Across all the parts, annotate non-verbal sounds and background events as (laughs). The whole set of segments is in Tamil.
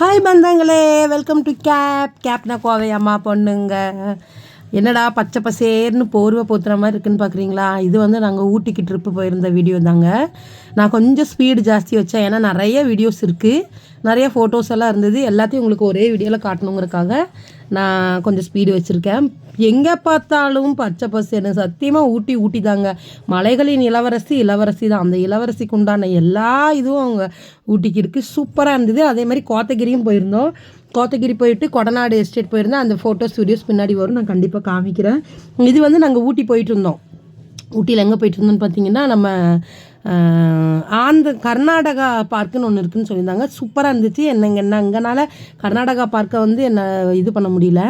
ஹாய் பந்தங்களே. வெல்கம் டு கேப் கேப்னா கோவை அம்மா பொண்ணுங்க. என்னடா பச்சை பசேர்னு போர்வை போத்துற மாதிரி இருக்குன்னு பார்க்குறீங்களா இது வந்து நாங்கள் ஊட்டிக்கு ட்ரிப்பு போயிருந்த வீடியோ தாங்க. நான் கொஞ்சம் ஸ்பீடு ஜாஸ்தி வச்சேன். ஏன்னா நிறைய வீடியோஸ் இருக்குது நிறைய ஃபோட்டோஸ் எல்லாம் இருந்தது. எல்லாத்தையும் உங்களுக்கு ஒரே வீடியோவில் காட்டணுங்கிறக்காக நான் கொஞ்சம் ஸ்பீடு வச்சுருக்கேன். எங்கே பார்த்தாலும் பச்சை பசேன்னு சத்தியமாக ஊட்டி ஊட்டி தாங்க மலைகளின் இளவரசி இளவரசி தான் அந்த இளவரசிக்கு உண்டான எல்லா இதுவும் அவங்க ஊட்டிக்கு இருக்குது சூப்பராக இருந்தது. அதே மாதிரி கோத்தகிரியும் போயிருந்தோம். கோத்தகிரி போயிட்டு கொடநாடு எஸ்டேட் போயிருந்தேன். அந்த ஃபோட்டோ ஸ்டுடியோஸ் பின்னாடி வரும். நான் கண்டிப்பாக காமிக்கிறேன். இது வந்து நாங்கள் ஊட்டி போயிட்டு இருந்தோம். ஊட்டியில் எங்கே போயிட்டு இருந்தோம்னு பார்த்தீங்கன்னா நம்ம ஆந்திர கர்நாடகா பார்க்குன்னு ஒன்று இருக்குதுன்னு சொல்லியிருந்தாங்க. சூப்பராக இருந்துச்சு. என்னங்க என்ன அங்கனால கர்நாடகா பார்க்கை வந்து என்ன இது பண்ண முடியல.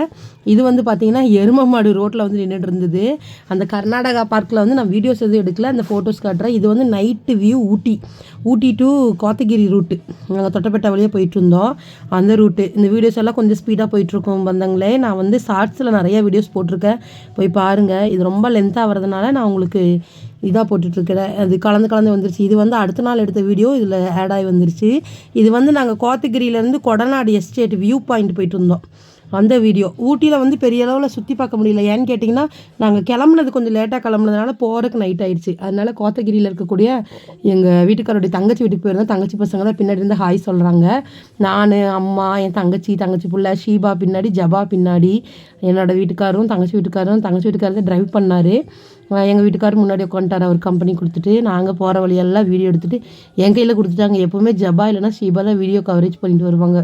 இது வந்து பார்த்திங்கன்னா எருமமாடு ரோட்டில் வந்து நின்றுட்டு இருந்தது. அந்த கர்நாடகா பார்க்கில் வந்து நான் வீடியோஸ் எதுவும் எடுக்கல. அந்த ஃபோட்டோஸ் காட்டுறேன். இது வந்து night view Ooty. Ooty to Kotagiri route நாங்கள் தொட்டப்பட்ட வழியாக போயிட்டு இருந்தோம். அந்த ரூட்டு இந்த வீடியோஸ் எல்லாம் கொஞ்சம் ஸ்பீடாக போயிட்டுருக்கோம் வந்தங்களே நான் வந்து ஷார்ட்ஸில் நிறைய வீடியோஸ் போட்டிருக்கேன். போய் பாருங்கள் இது ரொம்ப லென்த்தாக வரதுனால நான் உங்களுக்கு இதாக போட்டுட்ருக்கிறேன் அது கலந்து கலந்து வந்துருச்சு. இது வந்து அடுத்த நாள் எடுத்த வீடியோ இதில் ஆட் ஆகி வந்துருச்சு. இது வந்து நாங்கள் கோத்தகிரியிலேருந்து கொடநாடு எஸ்டேட் வியூ பாயிண்ட் போயிட்டு இருந்தோம். அந்த வீடியோ ஊட்டியில் வந்து பெரிய அளவில் சுற்றி பார்க்க முடியல. ஏன்னு கேட்டிங்கன்னா நாங்கள் கிளம்புனது கொஞ்சம் லேட்டாக கிளம்புனதுனால போகிறதுக்கு நைட் ஆயிடுச்சு. அதனால் கோத்தகிரியில் இருக்கக்கூடிய எங்கள் வீட்டுக்காரோடைய தங்கச்சி வீட்டுக்கு போயிருந்தோம் தங்கச்சி பசங்க தான் பின்னாடி இருந்து ஹாய் சொல்கிறாங்க நான் அம்மா என் தங்கச்சி தங்கச்சி புள்ள ஷீபா பின்னாடி ஜபா பின்னாடி என்னோடய வீட்டுக்காரும் தங்கச்சி வீட்டுக்காரும் தங்கச்சி வீட்டுக்காரர் ட்ரைவ் பண்ணார். எங்கள் வீட்டுக்காரர் முன்னாடி உட்காந்துட்டார் அவர் கம்பெனி கொடுத்துட்டு. நாங்கள் போகிற வழியெல்லாம் வீடியோ எடுத்துகிட்டு என் கையில் கொடுத்துட்டாங்க. எப்போவுமே ஜபா இல்லைனா ஷீபா தான் வீடியோ கவரேஜ் பண்ணிட்டு வருவாங்க.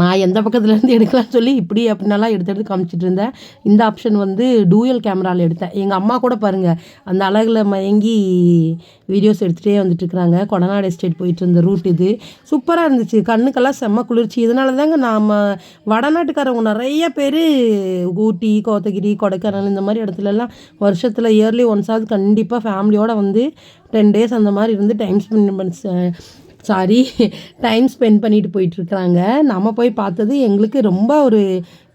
நான் எந்த பக்கத்துலேருந்து எடுக்கலாம் சொல்லி இப்படி அப்படின்னலாம் எடுத்து எடுத்து காமிச்சிட்டு இருந்தேன். இந்த ஆப்ஷன் வந்து டூயல் கேமராவில் எடுத்தேன். எங்கள் அம்மா கூட பாருங்கள் அந்த அழகில் மயங்கி வீடியோஸ் எடுத்துகிட்டே வந்துட்டு இருக்கிறாங்க கொடநாடு எஸ்டேட் போயிட்டு இருந்த ரூட் இது. சூப்பராக இருந்துச்சு. கண்ணுக்கெல்லாம் செம்ம குளிர்ச்சி. இதனால தாங்க நாம் வடநாட்டுக்காரவங்க நிறைய பேர் ஊட்டி கோத்தகிரி கொடைக்கானல் இந்த மாதிரி இடத்துலலாம் வருஷத்தில் இயர்லி ஒன்ஸாவது கண்டிப்பாக ஃபேமிலியோடு வந்து டென் டேஸ் அந்த மாதிரி இருந்து time spend sorry time spend பண்ணிட்டு போயிட்டுருக்குறாங்க. நம்ம போய் பார்த்தது எங்களுக்கு ரொம்ப ஒரு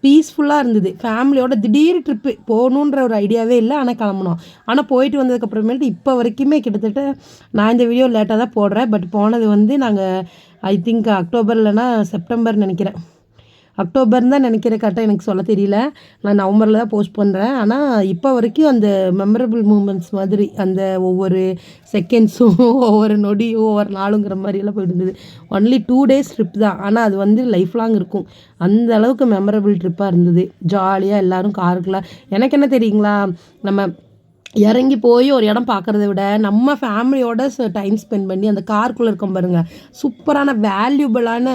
பீஸ்ஃபுல்லாக இருந்தது. ஃபேமிலியோட திடீர் ட்ரிப்பு போகணுன்ற ஒரு ஐடியாவே இல்லை. ஆனால் கிளம்புனோம். ஆனால் போயிட்டு வந்ததுக்கப்புறமேட்டு இப்போ வரைக்குமே கிட்டத்தட்ட நான் இந்த வீடியோ லேட்டாக தான் போடுறேன். பட் போனது வந்து நாங்கள் ஐ திங்க் அக்டோபர் இல்லைனா செப்டம்பர் நினைக்கிறேன். அக்டோபர் தான் நினைக்கிற கரெக்டாக எனக்கு சொல்ல தெரியல. நான் நவம்பரில் தான் போஸ்ட் பண்ணுறேன் ஆனால் இப்போ வரைக்கும் அந்த மெமரபிள் மூமெண்ட்ஸ் மாதிரி அந்த ஒவ்வொரு செகண்ட்ஸும் (laughs) ஒவ்வொரு நொடியும் ஒவ்வொரு நாளுங்கிற மாதிரியெல்லாம் போயிட்டு இருந்தது. ஒன்லி டூ டேஸ் ட்ரிப் தான். ஆனால் அது வந்து லைஃப் லாங் இருக்கும். அந்த அளவுக்கு மெமரபிள் ட்ரிப்பாக இருந்தது. ஜாலியாக எல்லோரும் காருக்குலாம் எனக்கு என்ன தெரியுங்களா? நம்ம இறங்கி போய் ஒரு இடம் பார்க்குறத விட நம்ம ஃபேமிலியோட டைம் ஸ்பெண்ட் பண்ணி அந்த கார்க்குள்ளே இருக்கோம் பாருங்கள் சூப்பரான வேல்யூபிளான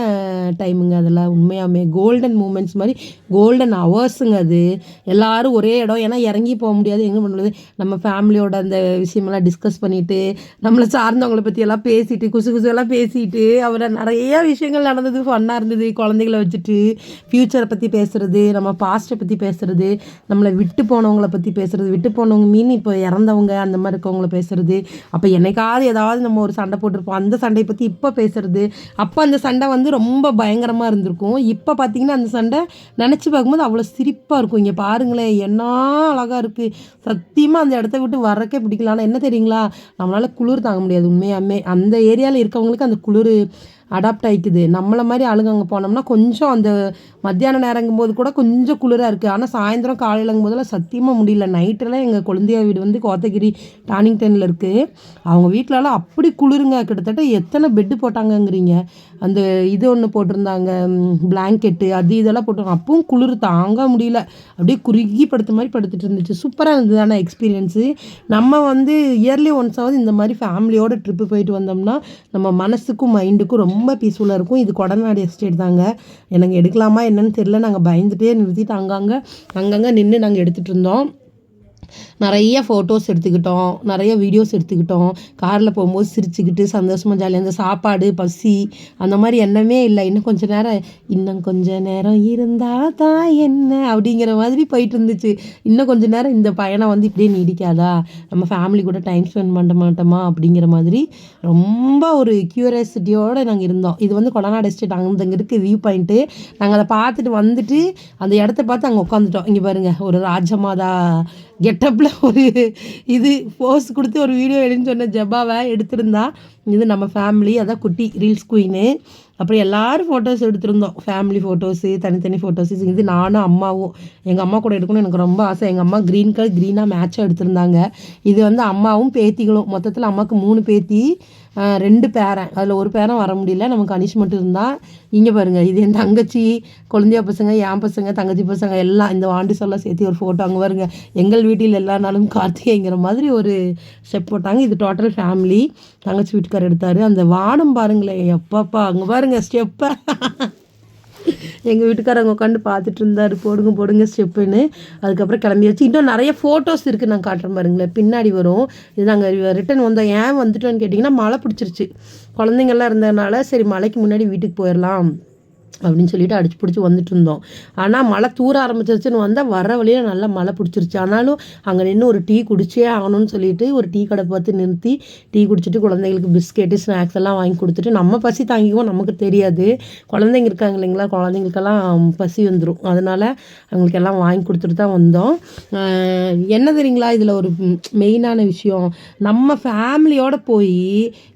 டைமுங்க அதில் உண்மையாமே. கோல்டன் மூமெண்ட்ஸ் மாதிரி கோல்டன் ஹவர்ஸுங்க அது. எல்லோரும் ஒரே இடம். ஏன்னா இறங்கி போக முடியாது. எங்கே பண்ணுறது நம்ம ஃபேமிலியோட அந்த விஷயமெல்லாம் டிஸ்கஸ் பண்ணிவிட்டு நம்மளை சார்ந்தவங்களை பற்றி எல்லாம் பேசிட்டு குசு குசு எல்லாம் பேசிட்டு அவரை நிறைய விஷயங்கள் நடந்தது ஃபன்னாக இருந்தது குழந்தைகளை வச்சுட்டு ஃப்யூச்சரை பற்றி பேசுகிறது நம்ம பாஸ்ட்டை பற்றி பேசுகிறது நம்மளை விட்டு போனவங்களை பற்றி பேசுகிறது விட்டு போனவங்க மீன் இப்போ இறந்தவங்க அந்த மாதிரி இருக்கவங்கள பேசுகிறது அப்போ என்னைக்காவது ஏதாவது நம்ம ஒரு சண்டை போட்டிருப்போம். அந்த சண்டையை பற்றி இப்போ பேசுகிறது அப்போ அந்த சண்டை வந்து ரொம்ப பயங்கரமாக இருந்திருக்கும். இப்போ பார்த்தீங்கன்னா அந்த சண்டை நினச்சி பார்க்கும்போது அவ்வளோ சிரிப்பாக இருக்கும். இங்கே பாருங்களேன் என்ன அழகாக இருக்குது சத்தியமாக அந்த இடத்த விட்டு வரக்கே பிடிக்கல. என்ன தெரியுங்களா? நம்மளால் குளிர் தாங்க முடியாது உண்மையாமே அந்த ஏரியாவில் இருக்கவங்களுக்கு அந்த குளிர் அடாப்ட் ஆகிக்குது நம்மளை மாதிரி ஆளுங்க அங்கே போனோம்னா கொஞ்சம் அந்த மத்தியான நேரங்கும் போது கூட கொஞ்சம் குளிராக இருக்குது ஆனால் சாயந்தரம் காலையிலங்கும் போதெல்லாம் சத்தியமாக முடியல. நைட்டெல்லாம் எங்கள் குழந்தையா வீடு வந்து கோத்தகிரி டானிங்டனில் இருக்குது அவங்க வீட்டிலலாம் அப்படி குளிருங்க. கிட்டத்தட்ட எத்தனை பெட்டு போட்டாங்கங்கிறீங்க. அந்த இது ஒன்று போட்டிருந்தாங்க பிளாங்கெட்டு அது இதெல்லாம் போட்டாங்க அப்பவும் குளிர் தாங்க முடியல. அப்படியே குறுகி படுத்த மாதிரி படுத்துட்டு இருந்துச்சு. சூப்பராக இருந்தது ஆனால் எக்ஸ்பீரியன்ஸு நம்ம வந்து இயர்லி ஒன்ஸாவது இந்த மாதிரி ஃபேமிலியோட ட்ரிப்பு போயிட்டு வந்தோம்னா நம்ம மனசுக்கும் மைண்டுக்கும் ரொம்ப பீஸ்ஃபுல்லாக இருக்கும். இது கொடநாடு எஸ்டேட் தாங்க. எனக்கு எடுக்கலாமா என்னன்னு தெரில நாங்கள் பயந்துகிட்டே நிறுத்திட்டு அங்கங்கே அங்கங்கே நின்று நாங்கள் எடுத்துகிட்டு இருந்தோம். நிறைய ஃபோட்டோஸ் எடுத்துக்கிட்டோம். நிறைய வீடியோஸ் எடுத்துக்கிட்டோம். காரில் போகும்போது சிரிச்சுக்கிட்டு சந்தோஷமாக ஜாலியாக அந்த சாப்பாடு பசி அந்த மாதிரி எண்ணமே இல்லை. இன்னும் கொஞ்சம் நேரம் இன்னும் கொஞ்சம் நேரம் இருந்தால் தான் என்ன? அப்படிங்கிற மாதிரி போயிட்டு இருந்துச்சு. இன்னும் கொஞ்சம் நேரம் இந்த பயணம் வந்து இப்படியே நீடிக்காதா? நம்ம ஃபேமிலி கூட டைம் ஸ்பெண்ட் பண்ண மாட்டோமா? அப்படிங்கிற மாதிரி ரொம்ப ஒரு க்யூரியாசிட்டியோடு நாங்கள் இருந்தோம். இது வந்து கொடநாடு எஸ்டேட் அங்கே இருக்குது வியூ பாயிண்ட்டு நாங்கள் அதை பார்த்துட்டு வந்துட்டு அந்த இடத்த பார்த்து அங்கே உட்காந்துட்டோம் இங்கே பாருங்கள் ஒரு ராஜமாதா கெட்டப்பில் ஒரு இது போஸ் கொடுத்து ஒரு வீடியோ எடுன்னு சொன்ன ஜபாவை எடுத்திருந்தா இது நம்ம ஃபேமிலி அதான் குட்டி ரீல்ஸ் குயின்னு அப்புறம் எல்லோரும் ஃபோட்டோஸ் எடுத்திருந்தோம். ஃபேமிலி ஃபோட்டோஸு தனித்தனி ஃபோட்டோஸு இது நானும் அம்மாவும். எங்கள் அம்மா கூட எடுக்கணும்னு எனக்கு ரொம்ப ஆசை. எங்கள் அம்மா க்ரீன் கலர் க்ரீனாக மேட்சாக எடுத்திருந்தாங்க. இது வந்து அம்மாவும் பேத்திகளும். மொத்தத்தில் அம்மாவுக்கு மூணு பேத்தி. ரெண்டு பேரன். அதில் ஒரு பேரன் வர முடியல. நமக்கு அனிஷ் மட்டும் இருந்தால் இங்கே பாருங்கள் இது என் தங்கச்சி குழந்தையா பசங்க என் பசங்க தங்கச்சி பசங்க எல்லாம் இந்த ஆண்டு சொல்ல சேர்த்து ஒரு ஃபோட்டோ அங்கே வருங்க எங்கள் வீட்டில் எல்லா நாளும் கார்த்திகைங்கிற மாதிரி ஒரு ஸ்டெப் போட்டாங்க. இது டோட்டல் ஃபேமிலி தங்கச்சி வீட்டுக்கார் எடுத்தார். அந்த வானம் பாருங்களேன் எப்பப்பா அங்கே பாருங்கள் ஸ்டெப்பை எங்கள் வீட்டுக்காரங்க உட்காந்து பார்த்துட்டு இருந்தார். போடுங்க போடுங்க ஸ்டெப்புன்னு. அதுக்கப்புறம் கிளம்பியாச்சு. இன்னும் நிறைய ஃபோட்டோஸ் இருக்குது நான் காட்டுறேன் பாருங்களேன். பின்னாடி வரும். இது நாங்கள் ரிட்டன் வந்தோம். ஏன் வந்துட்டோன்னு கேட்டிங்கன்னா மழை பிடிச்சிருச்சு. குழந்தைங்கள்லாம் இருந்ததுனால சரி மழைக்கு முன்னாடி வீட்டுக்கு போயிடலாம். அப்படின்னு சொல்லிட்டு அடிச்சு பிடிச்சி வந்துட்டு இருந்தோம் ஆனால் மழை தூர ஆரம்பிச்சிருச்சுன்னு வந்தால் வர வழியில் நல்லா மழை பிடிச்சிருச்சு. ஆனாலும் அங்கே நின்று ஒரு டீ குடிச்சே ஆகணும்னு சொல்லிட்டு ஒரு டீ கடை பார்த்து நிறுத்தி டீ குடிச்சிட்டு குழந்தைங்களுக்கு பிஸ்கெட்டு ஸ்நாக்ஸ் எல்லாம் வாங்கி கொடுத்துட்டு நம்ம பசி தாங்கிக்குவோம் நமக்கு தெரியாது. குழந்தைங்க இருக்காங்க இல்லைங்களா? குழந்தைங்களுக்கெல்லாம் பசி வந்துடும் அதனால் அவங்களுக்கு எல்லாம் வாங்கி கொடுத்துட்டு தான் வந்தோம். என்ன தெரியுங்களா? இதில் ஒரு மெயினான விஷயம். நம்ம ஃபேமிலியோடு போய்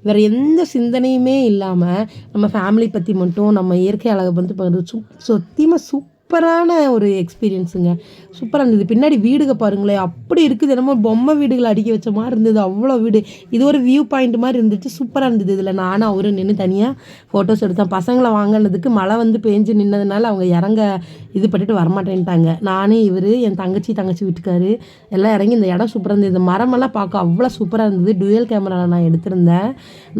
வேறு எந்த சிந்தனையுமே இல்லாமல் நம்ம ஃபேமிலி பற்றி மட்டும் நம்ம இயற்கை அழகை வந்து சுத் சத்தியமாக சூப் சூப்பரான ஒரு எக்ஸ்பீரியன்ஸுங்க சூப்பராக இருந்தது. பின்னாடி வீடுக பாருங்களேன். அப்படி இருக்குது. என்னமோ பொம்மை வீடுகளை அடிக்க வச்ச மாதிரி இருந்தது. அவ்வளோ வீடு. இது ஒரு வியூ பாயிண்ட் மாதிரி இருந்துச்சு. சூப்பராக இருந்தது இதில். நானும் அவரும் நின்று தனியாக ஃபோட்டோஸ் எடுத்தேன் பசங்களை வாங்கினதுக்கு மழை வந்து பேஞ்சு நின்னதுனால அவங்க இறங்க இது பண்ணிட்டு வரமாட்டேன்ட்டாங்க. நானே இவர் என் தங்கச்சி தங்கச்சி வீட்டுக்காரு எல்லாம் இறங்கி இந்த இடம் சூப்பராக இருந்தது. மரமெல்லாம் பார்க்க அவ்வளோ சூப்பராக இருந்தது. டுவெல் கேமராவில் நான் எடுத்திருந்தேன்.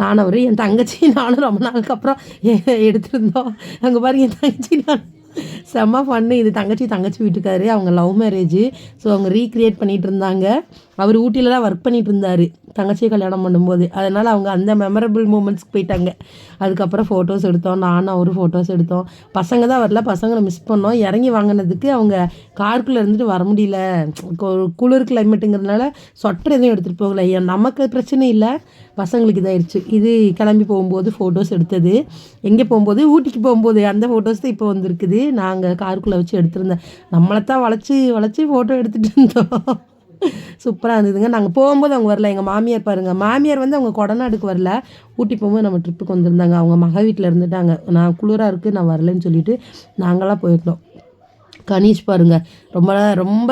நான் அவர் என் தங்கச்சி நானும் ரொம்ப நாளுக்கு அப்புறம் எடுத்திருந்தோம். அங்கே பாருங்க என் தங்கச்சி நான் செம்ம ஃபன்னு இது தங்கச்சி தங்கச்சி வீட்டுக்காரு. அவங்க லவ் மேரேஜ் ஸோ அவங்க ரீக்ரியேட் பண்ணிகிட்டு இருந்தாங்க. அவர் ஊட்டியில் தான் ஒர்க் பண்ணிகிட்டு இருந்தார். தங்கச்சியை கல்யாணம் பண்ணும்போது. அதனால் அவங்க அந்த மெமரபிள் மூமெண்ட்ஸ்க்கு போயிட்டாங்க. அதுக்கப்புறம் ஃபோட்டோஸ் எடுத்தோம். நானும் அவரும் ஃபோட்டோஸ் எடுத்தோம். பசங்க தான் வரல. பசங்களை மிஸ் பண்ணோம். இறங்கி வாங்கினதுக்கு அவங்க காருக்குள்ளே இருந்துட்டு வர முடியல. குளிர் கிளைமேட்டுங்கிறதுனால சொட்டர் எதுவும் எடுத்துகிட்டு போகல. நமக்கு பிரச்சனை இல்லை. பசங்களுக்கு இதாகிடுச்சு இது கிளம்பி போகும்போது ஃபோட்டோஸ் எடுத்தது. எங்கே போகும்போது? ஊட்டிக்கு போகும்போது. அந்த ஃபோட்டோஸ் தான் இப்போ வந்திருக்குது. நாங்கள் காருக்குள்ளே வச்சு எடுத்திருந்தேன். நம்மளை தான் வளைச்சி வளைச்சி ஃபோட்டோ எடுத்துகிட்டு இருந்தோம். சூப்பராக இருந்ததுங்க. நாங்கள் போகும்போது அவங்க வரல. எங்கள் மாமியார் பாருங்கள் மாமியார் வந்து அவங்க கொடநாடுக்கு வரல. ஊட்டி போகும்போது நம்ம ட்ரிப்புக்கு வந்திருந்தாங்க. அவங்க மக வீட்டில் இருந்துட்டாங்க. நான் குளிராக இருக்குது நான் வரலன்னு சொல்லிட்டு நாங்களாம் போயிருந்தோம். கணீஷ் பாருங்கள் ரொம்ப ரொம்ப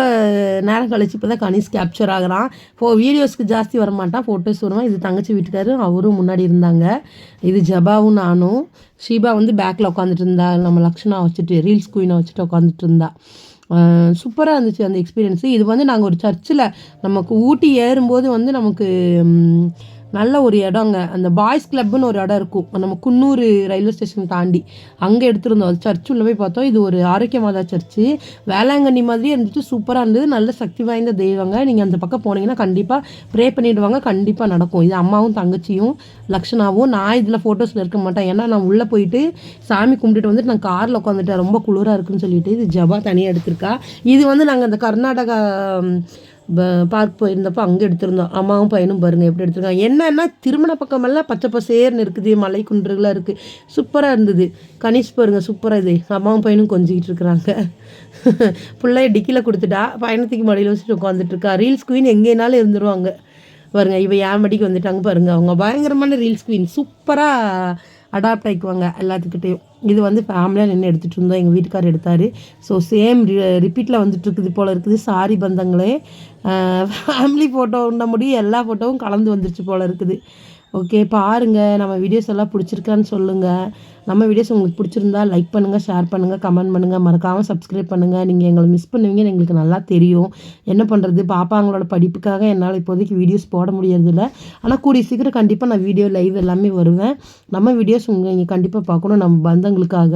நேரம் கழிச்சு இப்போ தான் கணீஷ் கேப்சர் ஆகிறான். ஃபோ வீடியோஸ்க்கு ஜாஸ்தி வரமாட்டான். ஃபோட்டோஸ் வருவான். இது தங்கச்சி வீட்டுக்காரரும் அவரும் முன்னாடி இருந்தாங்க. இது ஜபாவும் நானும். ஷீபா வந்து பேக்கில் உட்காந்துட்டு இருந்தா. நம்ம லக்ஷனா வச்சுட்டு ரீல்ஸ் குயினை வச்சுட்டு உட்காந்துட்டு இருந்தா. சூப்பராக இருந்துச்சு அந்த எக்ஸ்பீரியன்ஸு இது வந்து நாங்கள் ஒரு சர்ச்சில் நமக்கு ஊட்டி ஏறும்போது வந்து நமக்கு நல்ல ஒரு இடங்க அந்த பாய்ஸ் கிளப்னு ஒரு இடம் இருக்கும். நம்ம குன்னூர் ரயில்வே ஸ்டேஷன் தாண்டி. அங்கே எடுத்துருந்தோம். அது சர்ச் உள்ள போய் பார்த்தோம். இது ஒரு ஆரோக்கிய மாதா சர்ச்சு வேளாங்கண்ணி மாதிரியே இருந்துச்சு. சூப்பராக இருந்தது. நல்ல சக்தி வாய்ந்த தெய்வங்க. நீங்கள் அந்த பக்கம் போனீங்கன்னா கண்டிப்பாக ப்ரே பண்ணிவிடுவாங்க கண்டிப்பாக நடக்கும். இது அம்மாவும் தங்கச்சியும் லக்ஷனாவும். நான் இதில் ஃபோட்டோஸில் இருக்க மாட்டேன். ஏன்னா நான் உள்ளே போயிட்டு சாமி கும்பிட்டுட்டு வந்துட்டு நான் காரில் உட்காந்துட்டேன் ரொம்ப குளிராக இருக்குன்னு சொல்லிட்டு இது ஜபா தனியாக எடுத்திருக்கா. இது வந்து நாங்கள் அந்த கர்நாடகா பார்க் போயிருந்தப்போ அங்கே எடுத்திருந்தோம். அம்மாவும் பையனும் பாருங்கள் எப்படி எடுத்திருக்காங்க. என்னன்னா திருமண பக்கமெல்லாம் பச்சை பசேர்னு இருக்குது. மலை குன்றுகளாக இருக்குது சூப்பராக இருந்தது. கனிஷ் பாருங்கள் சூப்பராக இது. அம்மாவும் பையனும் கொஞ்சிக்கிட்டு இருக்கிறாங்க. (laughs) பிள்ளைய டிக்கியில் கொடுத்துட்டா பயணத்துக்கு மடியில் வச்சுட்டு உட்காந்துட்ருக்கா ரீல்ஸ் குயின் எங்கேனாலும் இருந்துருவாங்க. பாருங்க இவ ஏன் மடிக்கு வந்துட்டாங்க பாருங்கள் அவங்க பயங்கரமான ரீல்ஸ் குயின் சூப்பராக அடாப்ட் ஆகிக்குவாங்க எல்லாத்துக்கிட்டேயும். இது வந்து ஃபேமிலியாக நின்று எடுத்துகிட்டு இருந்தோம். எங்கள் வீட்டுக்கார் எடுத்தார். ஸோ சேம் ரிப்பீட்டில் வந்துட்டு இருக்குது போல் இருக்குது. சாரி பந்தங்களே ஃபேமிலி ஃபோட்டோ உண்ட முடியும் எல்லா ஃபோட்டோவும் கலந்து வந்துருச்சு போல் இருக்குது. ஓகே பாருங்கள் நம்ம வீடியோஸ் எல்லாம் பிடிச்சிருக்கான்னு சொல்லுங்கள் நம்ம வீடியோஸ் உங்களுக்கு பிடிச்சிருந்தா லைக் பண்ணுங்கள் ஷேர் பண்ணுங்கள் கமெண்ட் பண்ணுங்கள் மறக்காமல் சப்ஸ்கிரைப் பண்ணுங்கள் நீங்கள் எங்களை மிஸ் பண்ணுவீங்கன்னு எங்களுக்கு நல்லா தெரியும். என்ன பண்ணுறது பாப்பாங்களோட படிப்புக்காக என்னால் இப்போதைக்கு வீடியோஸ் போட முடியறதில்ல. ஆனால் கூடிய சீக்கிரம் கண்டிப்பாக நான் வீடியோ லைவ் எல்லாமே வருவேன். நம்ம வீடியோஸ் உங்கள் நீங்கள் கண்டிப்பாக பார்க்கணும். நம்ம பந்தங்களுக்காக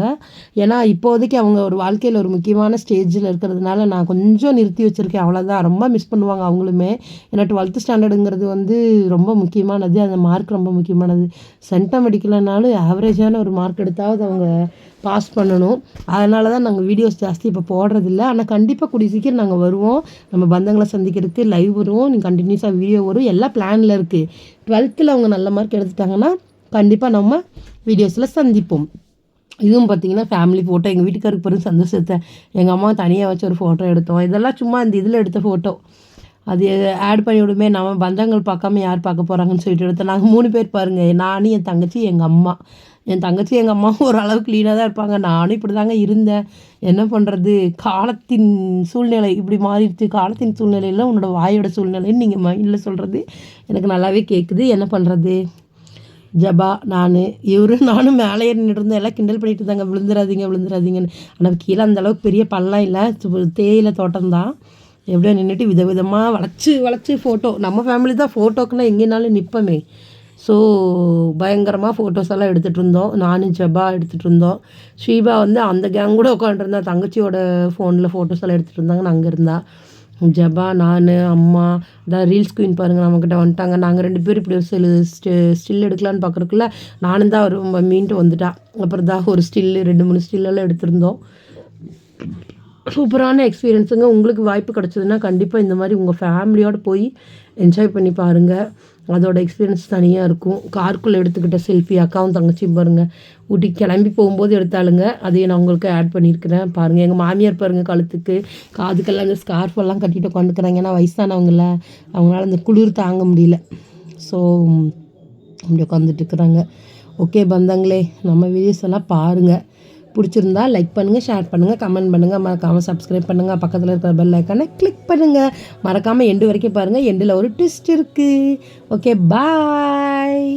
ஏன்னா இப்போதைக்கு அவங்க ஒரு வாழ்க்கையில் ஒரு முக்கியமான ஸ்டேஜில் இருக்கிறதுனால நான் கொஞ்சம் நிறுத்தி வச்சுருக்கேன். அவ்வளோதான் ரொம்ப மிஸ் பண்ணுவாங்க அவங்களுமே. ஏன்னா டுவெல்த்து ஸ்டாண்டர்டுங்கிறது வந்து ரொம்ப முக்கியமானது. அந்த மார்க் ரொம்ப முக்கியமானது. சென்டம் அடிக்கலைனாலும் ஆவரேஜான ஒரு மார்க் எடுத்தாவது அவங்க பாஸ் பண்ணணும். அதனால தான் நாங்கள் வீடியோஸ் ஜாஸ்தி இப்போ போடுறதில்ல. ஆனால் கண்டிப்பாக கூடிய சீக்கிரம் நாங்கள் வருவோம். நம்ம பந்தங்களை சந்திக்கிறதுக்கு லைவ் வருவோம். நீங்கள் கண்டினியூஸாக வீடியோ வரும். எல்லாம் பிளானில் இருக்குது டுவெல்த்தில் அவங்க நல்ல மார்க் எடுத்துட்டாங்கன்னா கண்டிப்பாக நம்ம வீடியோஸில் சந்திப்போம். இதுவும் பார்த்தீங்கன்னா ஃபேமிலி ஃபோட்டோ எங்கள் வீட்டுக்காருக்கு பெரும் சந்தோஷத்தை. எங்கள் அம்மா தனியாக வச்சு ஒரு ஃபோட்டோ எடுத்தோம். இதெல்லாம் சும்மா இந்த இதில் எடுத்த ஃபோட்டோ அது ஆட் பண்ணி விடுமே நம்ம பந்தங்கள் பார்க்காம யார் பார்க்க போகிறாங்கன்னு சொல்லிட்டு எடுத்தோம். நாங்கள் மூணு பேர் பாருங்கள் நானும் என் தங்கச்சி எங்கள் அம்மா. என் தங்கச்சி எங்கள் அம்மாவும் ஓரளவு க்ளீனாக தான் இருப்பாங்க. நானும் இப்படி தாங்க இருந்தேன். என்ன பண்ணுறது காலத்தின் சூழ்நிலை இப்படி மாறிடுச்சு. காலத்தின் சூழ்நிலையில் உன்னோட வாயோட சூழ்நிலைன்னு நீங்கள் மைண்டில் சொல்கிறது எனக்கு நல்லாவே கேட்குது என்ன பண்ணுறது ஜபா நான் இவரு நானும் மேலே ஏறி எல்லாம் கிண்டல் பண்ணிட்டு இருந்தாங்க. விழுந்துடாதீங்க விழுந்துடாதீங்கன்னு ஆனால் கீழே அந்தளவுக்கு பெரிய பள்ளம் இல்லை. சு- தேயிலை தோட்டம் தான். எப்படியோ நின்றுட்டு விதவிதமாக வளைச்சி வளைச்சி ஃபோட்டோ நம்ம ஃபேமிலி தான் ஃபோட்டோக்குன்னா எங்கேனாலும் நிற்போமே. ஸோ பயங்கரமாக ஃபோட்டோஸ் எல்லாம் எடுத்துகிட்டு இருந்தோம். நானும் ஜபா எடுத்துகிட்டு இருந்தோம். ஷீபா வந்து அந்த கேங் கூட உட்காந்துருந்தா தங்கச்சியோட ஃபோனில் ஃபோட்டோஸ் எல்லாம் எடுத்துகிட்டு இருந்தாங்கன்னு அங்கே இருந்தா. ஜபா நான் அம்மா அதான் ரீல்ஸ் குயின் பாருங்கள் நம்மக்கிட்ட வந்துட்டாங்க. நாங்கள் ரெண்டு பேரும் இப்படி ஒரு சில ஸ்டில் எடுக்கலான்னு பார்க்குறக்குள்ள நானும் தான் ரொம்ப மீன்ட்டு வந்துட்டா. அப்புறம் தான் ஒரு ஸ்டில்லு ரெண்டு மூணு ஸ்டில்லெல்லாம் எடுத்திருந்தோம். சூப்பரான எக்ஸ்பீரியன்ஸுங்க உங்களுக்கு வாய்ப்பு கிடச்சதுன்னா கண்டிப்பாக இந்த மாதிரி உங்கள் ஃபேமிலியோடு போய் என்ஜாய் பண்ணி பாருங்கள் அதோட எக்ஸ்பீரியன்ஸ் தனியாக இருக்கும். கார்க்குள்ளே எடுத்துக்கிட்ட செல்ஃபி அக்காவும் தங்கச்சியும் பாருங்கள் ஊட்டி கிளம்பி போகும்போது எடுத்தாளுங்க. அதையும் நான் உங்களுக்கு ஆட் பண்ணியிருக்கிறேன் பாருங்கள் எங்கள் மாமியார் பாருங்கள் கழுத்துக்கு. காதுக்கெல்லாம் இந்த ஸ்கார்ஃப் எல்லாம் கட்டிட்டு உட்காந்துக்கிறாங்க ஏன்னா வயசானவங்கள அவங்களால அந்த குளிர் தாங்க முடியல. ஸோ அப்படி உட்காந்துட்டு இருக்கிறாங்க. ஓகே பந்தங்களே நம்ம வீடியோஸ் எல்லாம் பாருங்கள் பிடிச்சிருந்தா லைக் பண்ணுங்கள் ஷேர் பண்ணுங்கள் கமெண்ட் பண்ணுங்கள் மறக்காமல் சப்ஸ்கிரைப் பண்ணுங்கள் பக்கத்தில் இருக்கிற பெல் ஐக்கானை கிளிக் பண்ணுங்கள் மறக்காமல் எண்டு வரைக்கும் பாருங்கள் எண்டில் ஒரு ட்விஸ்ட் இருக்குது ஓகே பாய்